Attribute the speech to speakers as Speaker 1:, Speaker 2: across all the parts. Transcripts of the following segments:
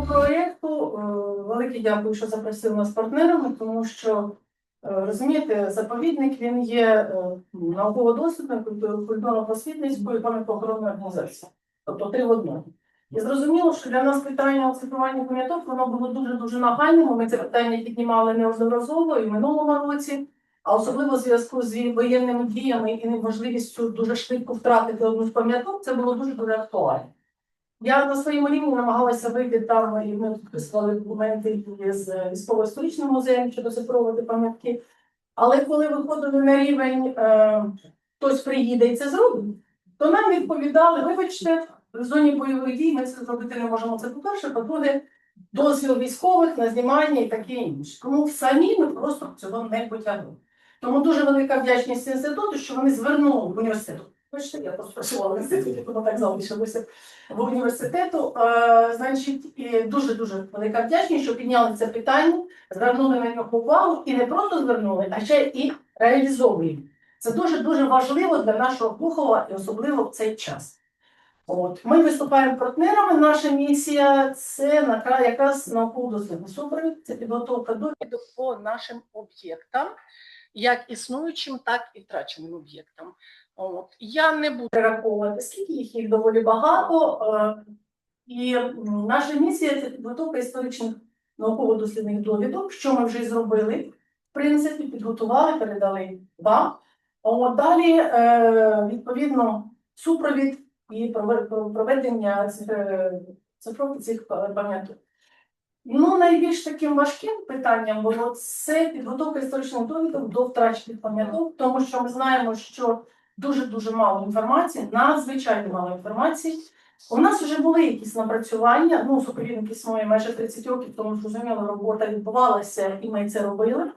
Speaker 1: стосовно проєкту, е, велике дякую, що запросили нас партнерами, тому що е, розумієте, заповідник він є е, науково-дослідною, культурно-просвітницькою і пам'ятко-охоронною організацією. Тобто три в одному. І зрозуміло, що для нас питання оцифрування пам'яток воно було дуже дуже нагальним. Ми це питання піднімали неодноразово і в минулому році, а особливо в зв'язку з воєнними діями і неможливістю дуже швидко втратити одну з пам'яток, це було дуже дуже актуально. Я на своєму рівні намагалася вийти там, і ми підписували документи з військово-історичним музеєм щодо цифровувати пам'ятки. Але коли виходили на рівень е, хтось приїде і це зробить, то нам відповідали, вибачте, в зоні бойових дій ми це зробити не можемо. Це по-перше, по-друге, дозвіл військових на знімання і таке інше. Тому самі ми просто цього не потягнули. Тому дуже велика вдячність інституту, що вони звернули в університет. Бачите, я просто працювала в інституті, тому так залишилося в університету. Е, значить, дуже дуже велика вдячність, що підняли це питання, звернули на нього увагу і не просто звернули, а ще і реалізовуємо. Це дуже дуже важливо для нашого Пухова і особливо в цей час. От ми виступаємо партнерами. Наша місія це на якраз науково-дослідний супровід, це підготовка довідок по нашим об'єктам, як існуючим, так і втраченим об'єктам. От я не буду перераховувати, скільки їх їх доволі багато. Е, і наша місія це підготовка історичних науково-дослідних довідок, що ми вже зробили. В принципі, підготували, передали вам. От далі, е, відповідно, супровід і проведення циф- цифровки цих пам'яток. Ну, найбільш таким важким питанням було це підготовка історичних довідок до втрачених пам'яток, тому що ми знаємо, що дуже-дуже мало інформації, надзвичайно мало інформації. У нас вже були якісь напрацювання, ну, супровідники існує майже 30 років, тому зрозуміло, робота відбувалася, і ми це робили.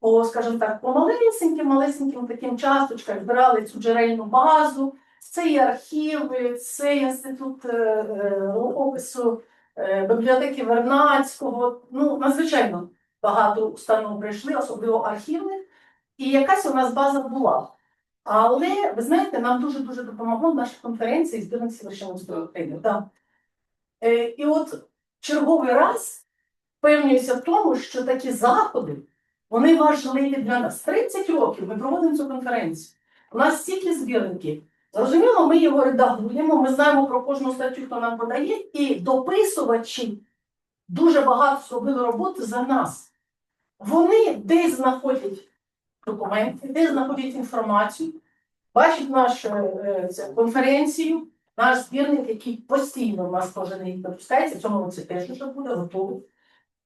Speaker 1: По, скажімо так, по малесеньким, малесеньким таким часточкам збирали цю джерельну базу, це і архіви, це інститут е, е, рукопису, е, бібліотеки Вернацького. Ну, надзвичайно багато установ прийшли, особливо архівних, і якась у нас база була. Але ви знаєте, нам дуже дуже допомогло конференція збірних священницької України. Да. Е, і от черговий раз впевнююся в тому, що такі заходи вони важливі для нас. 30 років ми проводимо цю конференцію. У нас стільки збірників. Зрозуміло, ми його редагуємо, ми знаємо про кожну статтю, хто нам подає, і дописувачі дуже багато зробили роботи за нас. Вони десь знаходять документи, десь знаходять інформацію, бачать нашу це, конференцію, наш збірник, який постійно у нас кожен рік випускається, в цьому році теж вже буде готовий.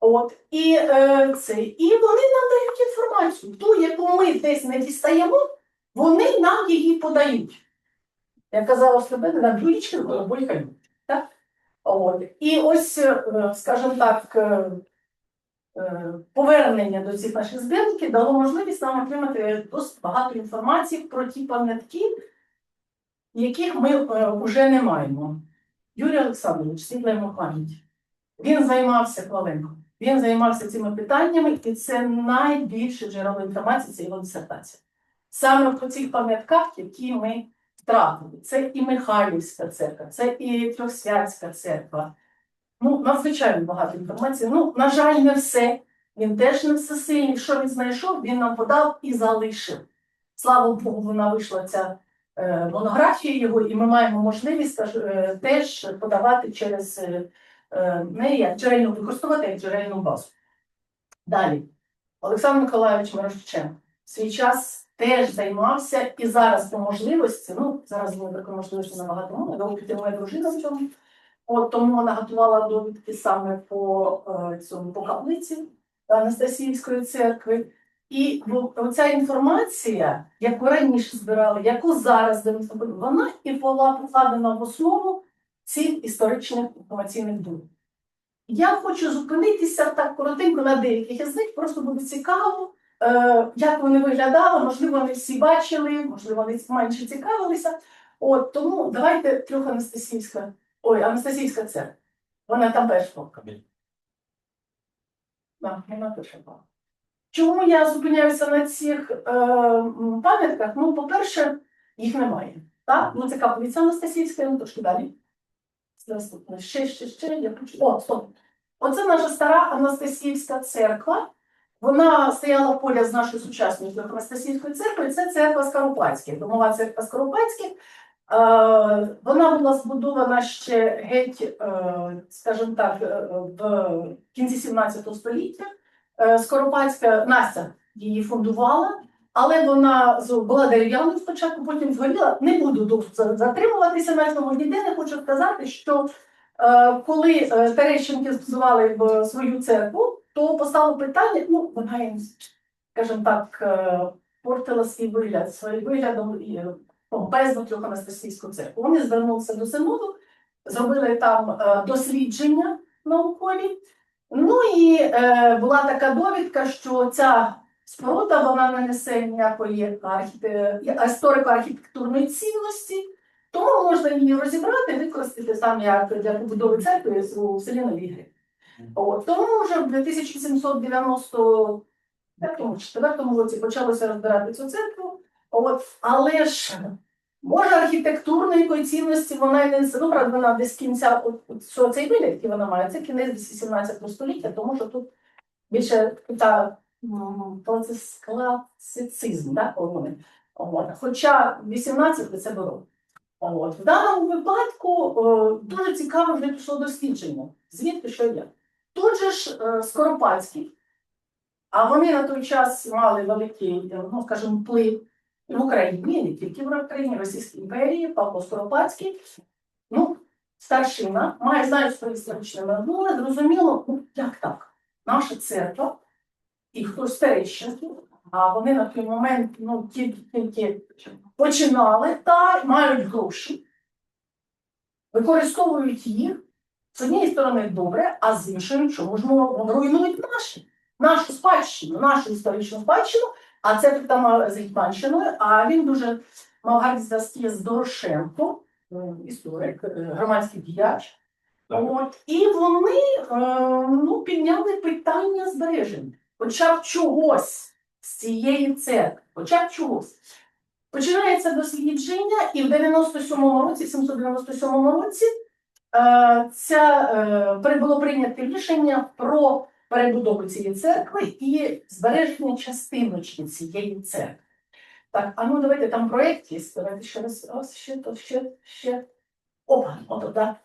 Speaker 1: От, і, е, це, і вони нам дають інформацію. Ту, яку ми десь не дістаємо, вони нам її подають. Я казала себе, на двічки булькають. Так? От. І ось, е, скажімо так, е, повернення до цих наших збірників дало можливість нам отримати досить багато інформації про ті пам'ятки, яких ми вже не маємо. Юрій Олександрович, світла йому пам'ять. Він займався Клавенко. Він займався цими питаннями, і це найбільше джерело інформації це його дисертація. Саме по цих пам'ятках, які ми втратили. Це і Михайлівська церква, це і Трьохсвятська церква. Ну, надзвичайно багато інформації. Ну, на жаль, не все. Він теж не всесильний. Що він знайшов, він нам подав і залишив. Слава Богу, вона вийшла ця е, монографія його, і ми маємо можливість е, теж подавати через е, е, не як джерельну використовувати як джерельну базу. Далі, Олександр Миколайович Мирошниченко в свій час теж займався і зараз по можливості, ну зараз такої можливості набагато довго підтримує дружина в цьому. От тому вона готувала довідки саме по е, цьому по каплиці Анастасіївської церкви. І оця інформація, яку раніше збирали, яку зараз вона і була покладена в основу цих історичних інформаційних довідок. Я хочу зупинитися так коротенько на деяких із них, просто буде цікаво, е, як вони виглядали, можливо, вони всі бачили, можливо, вони менше цікавилися. От тому давайте трьох Анастасійська, ой, Анастасійська церква. Вона там перша полка. Да, вона перша полка. Чому я зупиняюся на цих е, пам'ятках? Ну, по-перше, їх немає. Так? Ну, це каплиця Анастасійська, ну трошки далі. Наступне. Ще, ще, ще. Я хочу. О, стоп. Оце наша стара Анастасіївська церква. Вона стояла поряд з нашою сучасною Анастасійською церквою. Це церква Скоропадських, домова церква Скоропадських. Е, Вона була збудована ще геть, е, скажімо так, е, в кінці 17 століття. Скоропадська Настя її фундувала, але вона була дерев'яною спочатку, потім згоріла. Не буду затримуватися на цьому ніде. Не хочу сказати, що коли Терещенки збудували в свою церкву, то постало питання, ну, вона їм, скажімо так, портила свій вигляд, своїм виглядом помпезну трьох Анастасійську церкву. Вони звернулися до Синоду, зробили там е, дослідження наукові. Ну і е, була така довідка, що ця споруда вона не несе ніякої архіте... історико-архітектурної цінності, тому можна її розібрати, використати саме як для побудови церкви у селі Нові Гри. От, тому вже в 2794 році почалося розбирати цю церкву. От, але ж може архітектурної цінності вона й не несе. Ну, вона десь кінця, що цей вигляд, який вона має, це кінець десь 17 століття, тому що тут більше та м, класис- класицизм, да. От. Хоча 18 це було. От. В даному випадку о, дуже цікаво вже пішло дослідження. Звідки що є? Тут же ж е, Скоропадський, а вони на той час мали великий, е, ну скажімо, вплив і в Україні, не тільки в Україні, Російській імперії, Павло Скоропадський. Ну, старшина, має знають своє історичне минуле, зрозуміло, ну, як так? Наша церква і хтось Терещенки, а вони на той момент ну, тільки-тільки починали та мають гроші, використовують їх з однієї сторони добре, а з іншої чому ж ми руйнують наші, нашу спадщину, нашу історичну спадщину, а це там з Гетьманщиною, а він дуже мав гарні зв'язки з Дорошенко, історик, е, громадський діяч. От, і вони е, ну, підняли питання збереження, хоча б чогось з цієї церкви, хоча б чогось. Починається дослідження, і в 97-му році, 797 році, е, ця, е, було прийнято рішення про перебудову цієї церкви і збереження частиночки цієї церкви. Так, а ну давайте там проєкт є. Давайте ще раз, ось ще, то ще, ще. Опа, ото, да.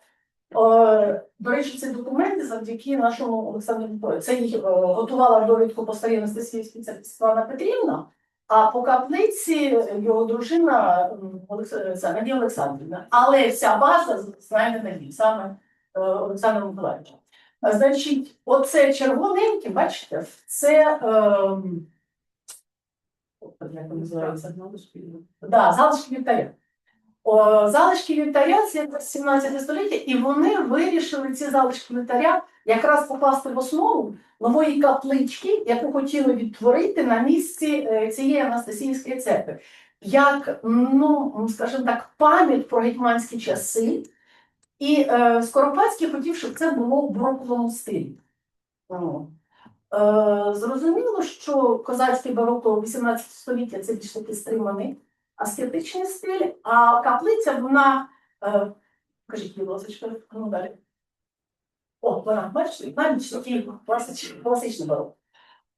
Speaker 1: Е, До речі, ці документи завдяки нашому Олександру Петровичу. Це їх е, готувала довідку по старій Анастасіївській церкві Світлана Петрівна, а по каплиці його дружина м, Олекс- це Надія Олександрівна. Але вся база знає не Надію, саме е, Олександр Миколаївич. А, Значить, оце червоненьке, бачите, це ем, як називається? Да, залишки вівтаря. О, залишки вівтаря це 17 століття, і вони вирішили ці залишки вівтаря якраз покласти в основу нової каплички, яку хотіли відтворити на місці е, цієї Анастасійської церкви. Як, ну, скажімо так, пам'ять про гетьманські часи. І е, Скоропадський хотів, щоб це було в бароковому стилі. О. Е, зрозуміло, що козацький бароко 18 століття це більш такий стриманий аскетичний стиль, а каплиця вона, е, кажіть, будь ласка, ну далі. О, вона, бачите, навіть такий класичний, класичний барок.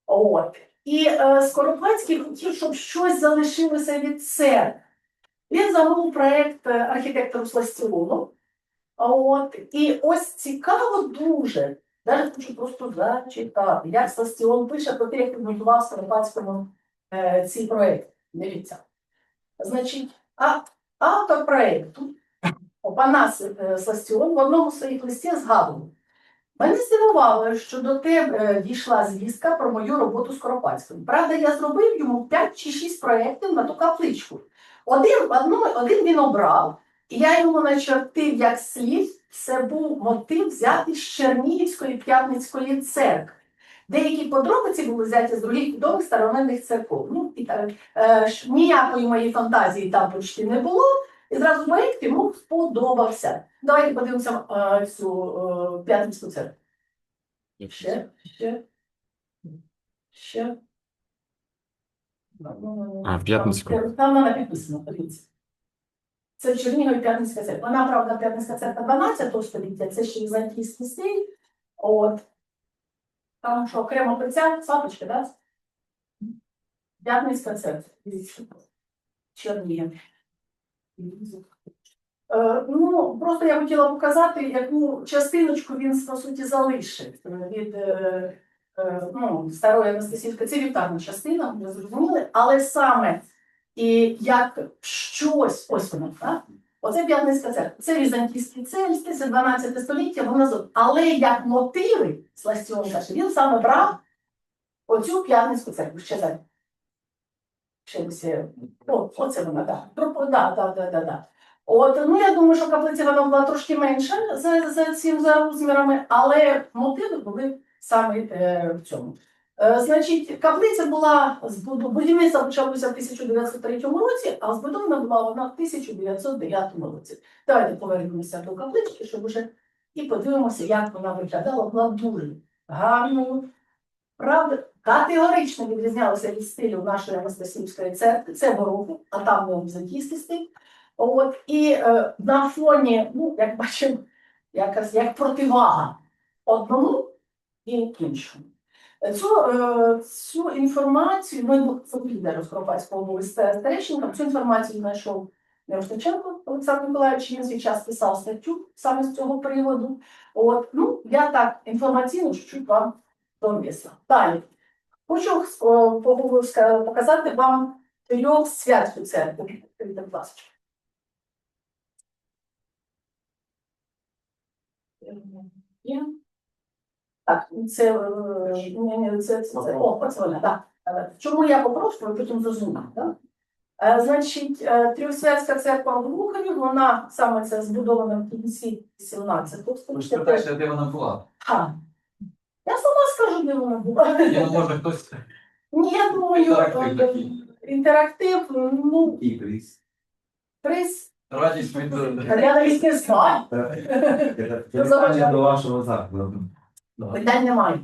Speaker 1: От. І е, Скоропадський хотів, щоб щось залишилося від церкви. Він замовив проєкт е, архітектору Сластіону. От. І ось цікаво дуже, навіть хочу просто зачитати, як Сластіон пише про те, як він готував Скоропадському е, цей проєкт. Дивіться. Значить, а, автор проєкту Опанас е, Сластіон в одному з своїх листів згадував. Мене здивувало, що до тебе е, дійшла звістка про мою роботу з Коропальським. Правда, я зробив йому 5 чи 6 проєктів на ту капличку. Один, одно, один він обрав, я йому начертив як слід. Це був мотив взятий з Чернігівської П'ятницької церкви. Деякі подробиці були взяті з других відомих старовинних церков. Ну, і так, е, ніякої моєї фантазії там почти не було, і зразу проєкт йому сподобався. Давайте подивимося е, цю е, п'ятницьку церкву. Ще, ще, ще.
Speaker 2: А, в П'ятницьку.
Speaker 1: Там вона підписана, подивіться. Це в Чернігові П'ятницька церква. Вона, правда, П'ятницька церква 12 століття, це ще візантійський стиль. От. Там що, окремо приця, сапочки, да? П'ятницька церква. Чернігів. Е, Ну, просто я хотіла показати, яку частиночку він, по суті, залишив від е, е, ну, старої Анастасівки. Це вівтарна частина, ви зрозуміли, але саме і як щось, ось воно, так? Оце П'ятницька церква. Це візантійський цельський, це 12 століття, воно але як мотиви Сластіон каже, він саме брав оцю п'ятницьку церкву. Ще далі. Ще ось, е, О, оце вона, так. Да, да, да, да, да. От, ну я думаю, що каплиця вона була трошки менша за, за цим за розмірами, але мотиви були саме е, в цьому. Е, значить, каплиця була будівництво почалося в 1903 році, а збудована була вона в 1909 році. Давайте повернемося до каплички, щоб уже і подивимося, як вона виглядала. Була дуже гарною. Правда, категорично відрізнялася від стилю нашої Анастасівської церкви. Це бароко, а там не візантійський стиль. От, і е, на фоні, ну, як бачимо, якась як противага одному і іншому. Цю, е, цю інформацію ми Софія Розкропацького були з Терещенком, цю інформацію знайшов Мирошниченко Олександр Миколаївич, він свій час писав статтю саме з цього приводу. От, ну, я так інформаційно чуть-чуть вам донесла. Далі. Хочу е, показати вам трьох святську церкву. Будь ласка. Так, це, е, ні, ні, це, це, це, о, оце вона, так. Е, Чому я попрошу, ви потім зрозумієте, так? Е, Значить, е, Трьохсвятська церква в Глухові, вона саме це збудована в кінці 17
Speaker 2: Ви ж
Speaker 1: століття.
Speaker 2: питаєте, де вона була?
Speaker 1: Ха. Я сама скажу, де вона була.
Speaker 2: Ні, ну, може хтось
Speaker 1: Ні, я думаю,
Speaker 2: Інтерактив
Speaker 1: е,
Speaker 2: такий.
Speaker 1: інтерактив, ну,
Speaker 3: І приз.
Speaker 1: приз,
Speaker 2: радість від
Speaker 1: я навіть не знаю.
Speaker 3: Питання до вашого закладу.
Speaker 1: Питань немає.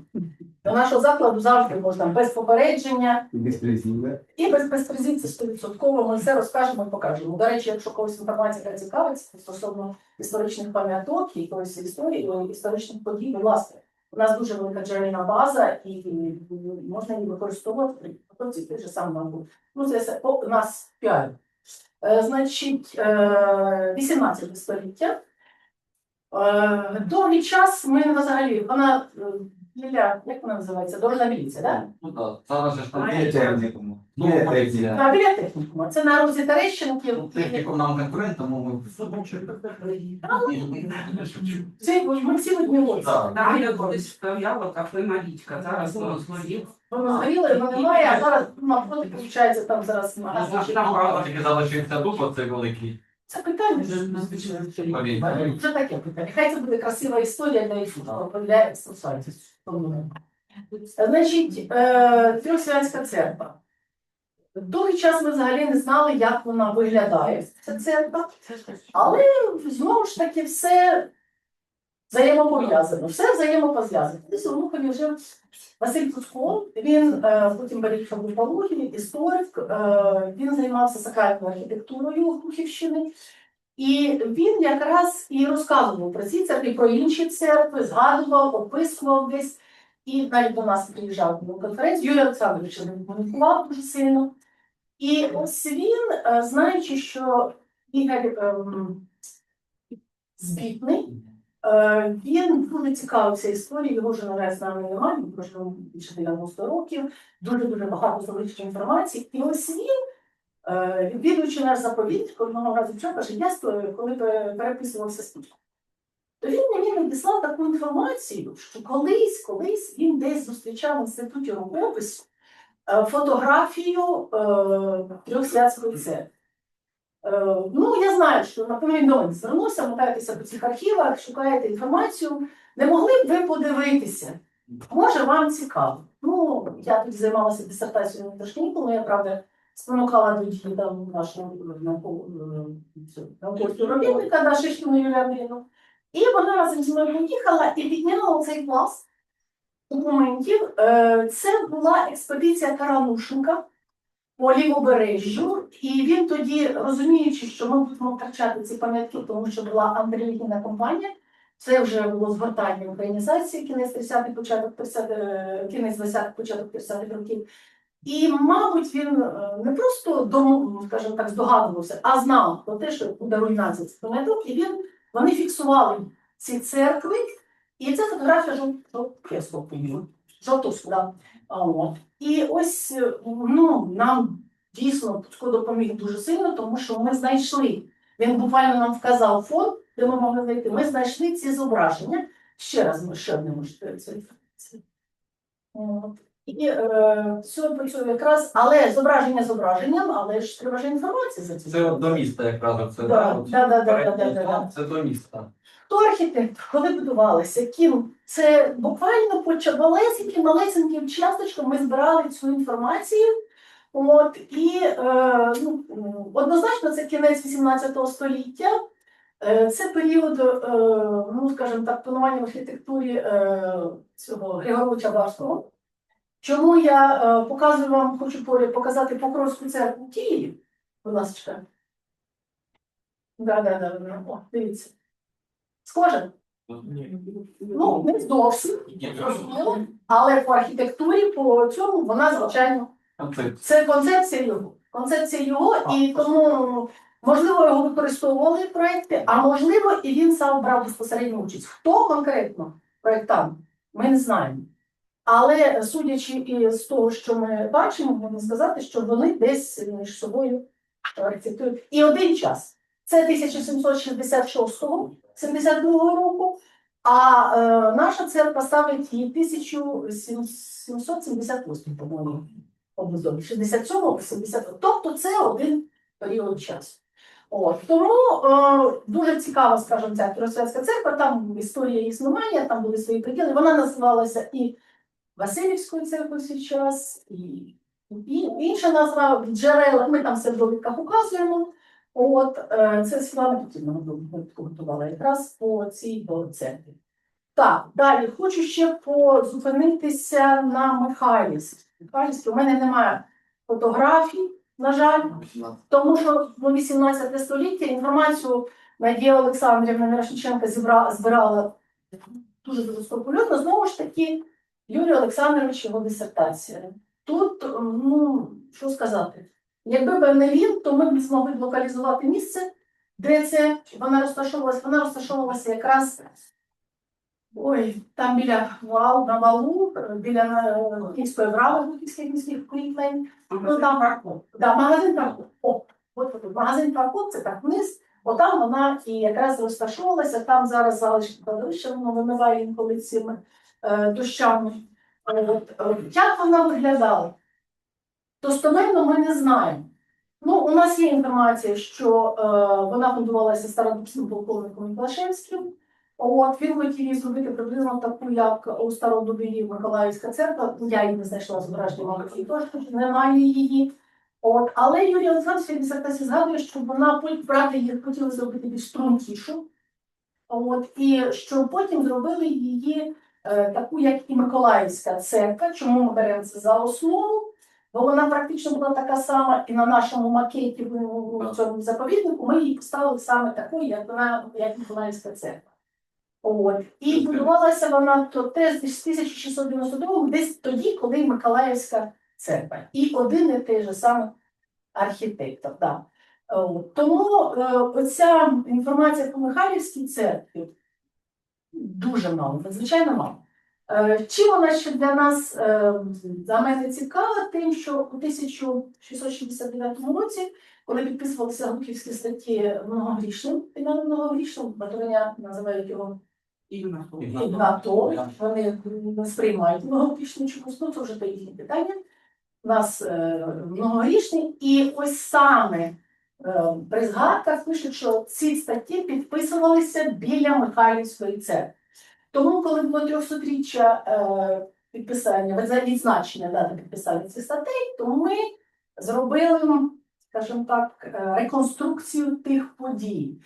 Speaker 1: До нашого закладу завжди можна без попередження
Speaker 3: І без призів,
Speaker 1: і без безпрезінці стовідсотково. Ми все розкажемо і покажемо. До речі, якщо когось інформація цікавиться стосовно історичних пам'яток і якоїсь історії, о, історичних подій, будь ласка. У нас дуже велика джерельна база, і можна її використовувати при тих же самих наборів. Ну, це все у нас піар. Е, Значить, е, 18 століття. Е, Довгий час ми взагалі, вона е, біля, як вона називається, дорожна міліція, так?
Speaker 2: Ну так, зараз же ж там
Speaker 3: Є технікум.
Speaker 2: Ну, поліція.
Speaker 1: біля технікуму. Це на розі Терещенків.
Speaker 2: Технікум нам конкурент, тому ми
Speaker 1: Це ми всі вулиці.
Speaker 2: Так.
Speaker 4: Я колись стояла кафе Марічка, зараз воно згорів.
Speaker 1: Воно згоріло, воно немає, а зараз ну, навпроти, виходить, там зараз магазин.
Speaker 2: Ну, Тільки залишився тут, оцей великий.
Speaker 1: Це питання вже
Speaker 2: Повітря.
Speaker 1: Це таке питання. Хай це буде красива історія для ефіру, для соцсайтів. Значить, е, Трьохсвянська церква. Довгий час ми взагалі не знали, як вона виглядає, ця церква. Але знову ж таки все взаємопов'язано, все взаємопов'язано. У Лухові вже Василь Куцко, він е, потім до Павлухів, історик, е, він займався сакральною архітектурою Глухівщини. І він якраз і розказував про ці церкви, про інші церкви, згадував, описував десь. І навіть до нас приїжджав на конференцію. Юрій Олександрович комунікував дуже сильно. І ось він, е, знаючи, що Ігор ем, збітний, він дуже цікавився історією, його вже наразі з нами немає, він прожив більше 90 років, дуже-дуже багато залишив інформації. І ось він, е, відвідуючи наш заповідь, одного разу вчора, каже, я коли пе- переписувався спічку. То він мені надіслав таку інформацію, що колись, колись він десь зустрічав в інституті рукопису е, фотографію е, Трьохсвятської церкви. Е, ну, я знаю, що він до звернувся, мотаєтеся по цих архівах, шукаєте інформацію. Не могли б ви подивитися? Може, вам цікаво. Ну, я тоді займалася дисертацією на Ташкінку, я правда спонукала тоді там нашого наукового наукового співробітника да, Шишкіну Юлію Андріївну. І вона разом зі мною поїхала і підняла цей клас документів. Е, Це була експедиція Каранушенка по лівобережжю, і він тоді, розуміючи, що ми будемо втрачати ці пам'ятки, тому що була антирелігійна кампанія, це вже було згортання українізації, кінець 30-х, початок 30 е, кінець 20-х, початок 30-х років. І, мабуть, він е, не просто дому, скажімо так, здогадувався, а знав про те, що буде руйнація цих пам'яток, і він вони фіксували ці церкви, і це фотографія жовтовського жовтовську, да. От. І ось е, ну, нам дійсно Пуцько допоміг дуже сильно, тому що ми знайшли. Він буквально нам вказав фонд, де ми могли знайти. Ми знайшли ці зображення. Ще раз ми ще одне можете це. це. От. І е, все працює якраз, але зображення зображенням, але ж треба ж інформація за це.
Speaker 2: Це до міста якраз. Це,
Speaker 1: Да,
Speaker 2: от
Speaker 1: да, да, да,
Speaker 2: передній
Speaker 1: да, да, да.
Speaker 2: Це до міста.
Speaker 1: Хто архітектор, коли будувалися, ким? Це буквально по малесеньким, малесеньким часточкам ми збирали цю інформацію. От, і е, ну, однозначно це кінець 18 століття. Е, це період, е, ну скажімо так, панування в архітектурі е, цього Григоровича Барського. Чому я показую вам, хочу показати Покровську церкву в. Будь ласка. Да, да, да, да. О, дивіться. Схоже? Ну, не зовсім, зрозуміло, але по архітектурі, по цьому вона, звичайно,
Speaker 2: Це
Speaker 1: це концепція його. Концепція його, і тому, можливо, його використовували в проєкти, а можливо, і він сам брав безпосередню участь. Хто конкретно проєктант, ми не знаємо. Але судячи із того, що ми бачимо, можна сказати, що вони десь між собою архітектують. І один час. Це 1766-72 року, а е, наша церква ставить її 1778, по-моєму, побудові, 67 70 Тобто це один період часу. От, тому е, дуже цікава, скажімо, ця Кіровська церква, там історія існування, там були свої приділи. Вона називалася і Васильівською церквою свій час, і, і інша назва джерела. Ми там все в довідках указуємо. От е, це Світлана Петрівна готувала якраз по цій по церкві. Так, далі хочу ще позупинитися на Михайлівській. Михайлівській. У мене немає фотографій, на жаль, тому що ну, 18 століття інформацію Надія Олександрівна Мирошниченка зібра, збирала дуже дуже скрупульозно. Знову ж таки, Юрій Олександрович його дисертація. Тут, ну, що сказати, якби б не він, то ми б не змогли б локалізувати місце, де це вона розташовувалася. Вона розташовувалася якраз ой, там біля вал, на валу, біля е, Київської брави, Київських міських укріплень. Ну, там. Да, магазин парку. О, от тут магазин парку, це так вниз. Отам вона і якраз розташовувалася. Там зараз залишки кладовища, воно вимиває інколи цими е, дощами. От, е, як вона виглядала? Достоменно ми не знаємо. Ну, у нас є інформація, що е, вона будувалася стародубським полковником Миклашевським. От він хотів її зробити приблизно таку, як у Стародубілі Миколаївська церква. Я її не знайшла зображення, її теж немає її. От, але Юрій Олександрович дисертації згадує, що вона правда її хотіла зробити більш стрункішу. От, і що потім зробили її е, таку, як і Миколаївська церква. Чому ми беремо це за основу? Бо вона практично була така сама, і на нашому макеті в цьому заповіднику ми її поставили саме такою, як вона, як Миколаївська церква. От. І будувалася вона то теж десь 1692 десь тоді, коли Миколаївська церква. І один і той же саме архітектор. Да. От. Тому е, оця інформація по Михайлівській церкві дуже мало, надзвичайно мало. Е, Чим вона ще для нас е, за мене цікава, тим, що у 1669 році, коли підписувалися Гуківські статті многогрішним, Іваном многогрішним, Батуреня називають його.
Speaker 4: Ігнатов.
Speaker 2: Ігнатов,
Speaker 1: вони не сприймають многогрішний чомусь, ну це вже то їхні питання. У нас е, многогрішний, і ось саме е, при згадках пишуть, що ці статті підписувалися біля Михайлівської церкви. Тому, коли було 300-річчя е, підписання, відзна- відзначення дати підписання цих статей, то ми зробили, скажімо так, е, реконструкцію тих подій.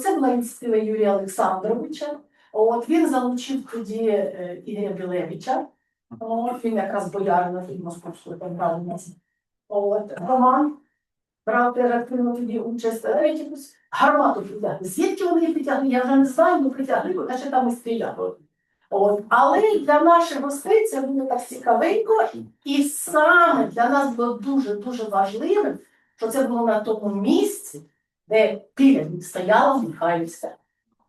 Speaker 1: Це була ініціатива Юрія Олександровича. От він залучив тоді е, Ігоря Білевича. От він якраз боярина від московської. От, Роман брав активно тоді участь, навіть якусь гармату притягли. Звідки вони її притягли, я вже не знаю, ну притягли, бо наче там і стріляли. От. Але для наших гостей це було так цікавенько, і саме для нас було дуже-дуже важливим, що це було на тому місці, де них стояла Михайлівська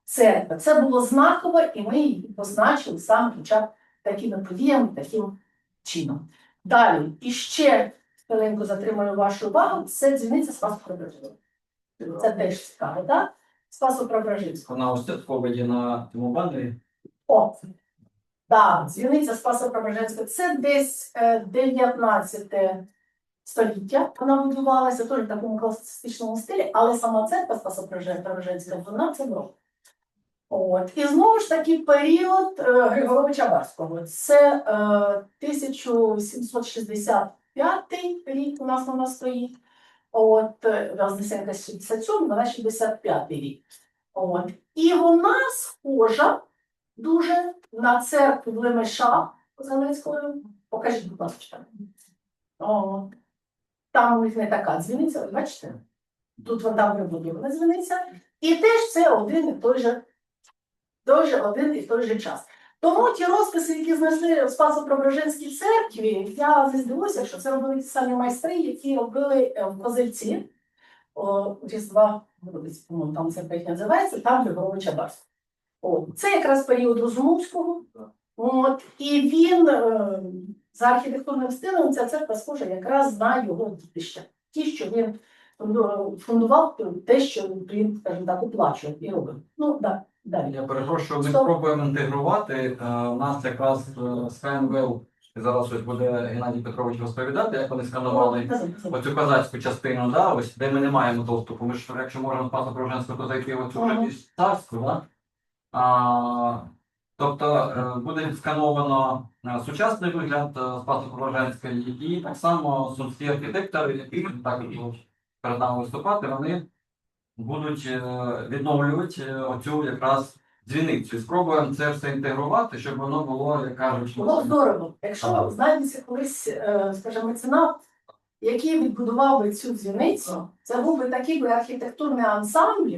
Speaker 1: церква. Це було знаково, і ми її позначили саме хоча такими подіями, таким чином. Далі, і ще хвилинку затримую вашу увагу, це дзвіниця Спасу Преображенського. Це теж цікаво, так? Спасу Преображенського.
Speaker 2: Вона ось тут поводі на цьому банері.
Speaker 1: О, так, дзвіниця Спаса Преображенського. Це десь е, 19 століття. Вона будувалася теж в такому класичному стилі, але сама церква Спаса Преображенського, вона це була. От. І знову ж таки період е, Григоровича Барського. Це е, 1765 рік у нас вона стоїт. От, Вознесенка 67, вона 65 рік. От. І вона схожа дуже на церкву Лемеша Зеленського. Покажіть, будь ласка. Там у них не така дзвіниця, бачите? Тут вона там вибудована дзвіниця. І теж це один і той же, той же один і той же час. Тому ті розписи, які знайшли в Спасо-Преображенській церкві, я здивуюся, що це робили ті самі майстри, які робили е, в Козельці, о, Різдва, по-моєму, там це їх називається, там Григоровича. О, це якраз період Розумовського. От, і він е, за архітектурним стилем ця церква схожа якраз на його дітища. Ті, що він фундував, те, що він, скажімо так, оплачував і робив. Ну, да, далі.
Speaker 2: Я перепрошую, ми
Speaker 1: Стоп.
Speaker 2: спробуємо інтегрувати. Е, У нас якраз е, з КНВЛ зараз ось буде Геннадій Петрович розповідати, як вони сканували оцю козацьку частину, да, ось де ми не маємо доступу. Ми ж, якщо можемо з пасу Пруженського, то зайти в оцю вже царську, да? А, тобто е, буде скановано е, сучасний вигляд е, Спасу Преображенської і так само сумські архітектори, які також будуть перед нами виступати, вони будуть е, відновлювати е, оцю якраз дзвіницю. І Спробуємо це все інтегрувати, щоб воно було, як кажуть,
Speaker 1: Було здорово. Якщо знайдеться колись, е, скажімо, меценат, який відбудував би цю дзвіницю, це був би такий би архітектурний ансамбль,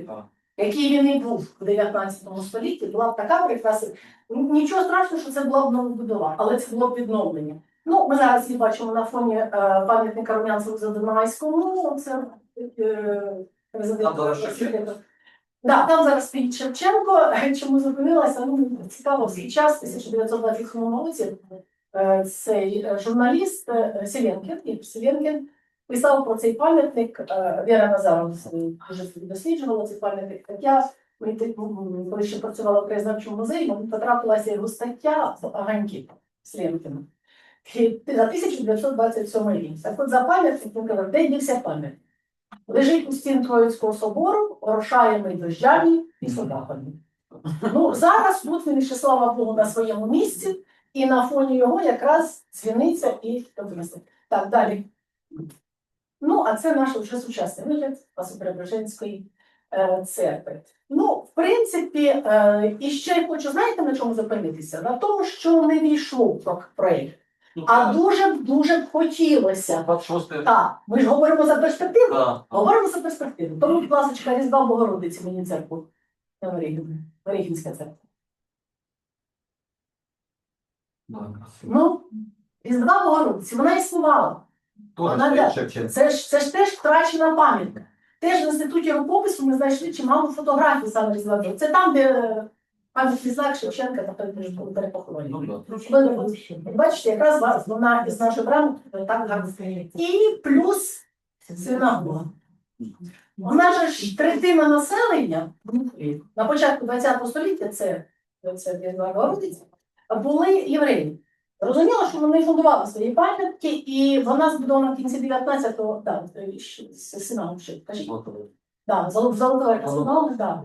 Speaker 1: який він і був в 19 столітті, була б така прекрасна. Нічого страшного, що це була б новобудова, але це було б відновлення. Ну, ми зараз її бачимо на фоні е, пам'ятника Румянцеву Задунайському. Ну, це е, Да, там зараз стоїть Шевченко. Чому зупинилася? Ну, цікаво, в свій час, 1927 році, е, цей е, журналіст е, Селенкін, Селенкін, писав про цей пам'ятник. Віра Назаров дуже досліджувала цей пам'ятник. Ти- м, коли ще працювала в краєзнавчому музеї, мені потрапилася його стаття з Аганьки Селенкіна. За 1927 рік. Так от за пам'ятник він казав, де дівся пам'ятник? Лежить у стін Троїцького собору, орошаємий дощами і собаками. Ну, зараз тут він ще, слава Богу, на своєму місці, і на фоні його якраз дзвіниця і Тобто, Так, далі. Ну, а це наш вже сучасний вигляд Спасо-Преображенської е, церкви. Ну, в принципі, е, і ще хочу, знаєте, на чому зупинитися? На тому, що не війшло в проєкт.
Speaker 2: Ну,
Speaker 1: А дуже б дуже б хотілося.
Speaker 2: 26
Speaker 1: Так, ми ж говоримо за перспективу. Говоримо за перспективу. Тому, будь ласка, Різдва Богородиці мені церкву. на церква. Ну, Різдва Богородиці, вона існувала. Вона
Speaker 2: стоїть
Speaker 1: де?
Speaker 2: Шевченко.
Speaker 1: Це ж, це ж теж втрачена пам'ятка. Теж в інституті рукопису ми знайшли чимало фотографій саме Різдва Богородиці. Це там, де е, пам'ятний знак Шевченка та перепоховані.
Speaker 2: Ну,
Speaker 1: Бачите, якраз вас- вона із нашої брами так гарно. І плюс синагога. Вона же ж третина населення на початку ХХ століття, це, це Різдва були євреї. Розуміло, що вони фундували свої пам'ятки, і вона збудована в кінці 19-го, да, синагог ще, кажіть. Да, зол- золота синагога, да.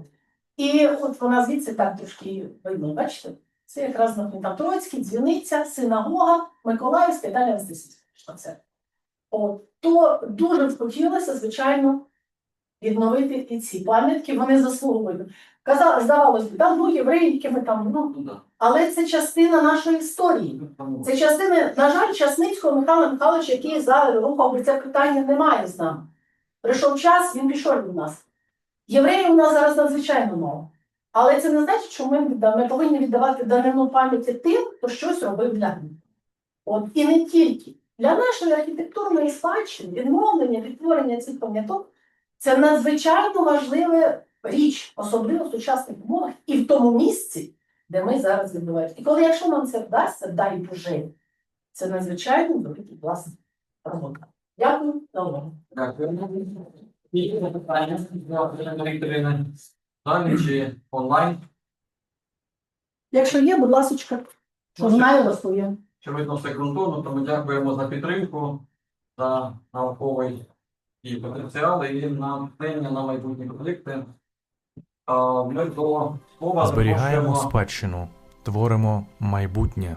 Speaker 1: І от вона звідси так трошки видно, бачите? Це якраз на Троїцький, дзвіниця, синагога, Миколаївська і далі Анастасійська. Це. От, то дуже б хотілося, звичайно, відновити і ці пам'ятки, вони заслуговують. Казали, здавалося, б, там ну, євреї, які ми там, ну,
Speaker 2: Ну,
Speaker 1: але це частина нашої історії. Це частина, на жаль, Часницького Михайла Михайловича, який зараз рухав це питання, немає з нами. Прийшов час, він пішов від нас. Євреїв у нас зараз надзвичайно мало. Але це не значить, що ми, ми повинні віддавати данину пам'яті тим, хто щось робив для них. От і не тільки. Для нашої архітектурної спадщини, відновлення, відтворення цих пам'яток це надзвичайно важлива річ, особливо в сучасних умовах і в тому місці, де ми зараз відбуваємося. І коли якщо нам це вдасться, дай Боже, це надзвичайно великий клас робота. Дякую за увагу.
Speaker 2: Дякую. І запитання до Ірини чи онлайн?
Speaker 1: Якщо є, будь ласка, що знаю, розповім.
Speaker 2: Очевидно, все ґрунтовно, тому дякуємо за підтримку, за науковий і потенціал, і натхнення на майбутні проєкти. Ми до слова
Speaker 5: Зберігаємо
Speaker 2: запрошуємо
Speaker 5: спадщину, творимо майбутнє.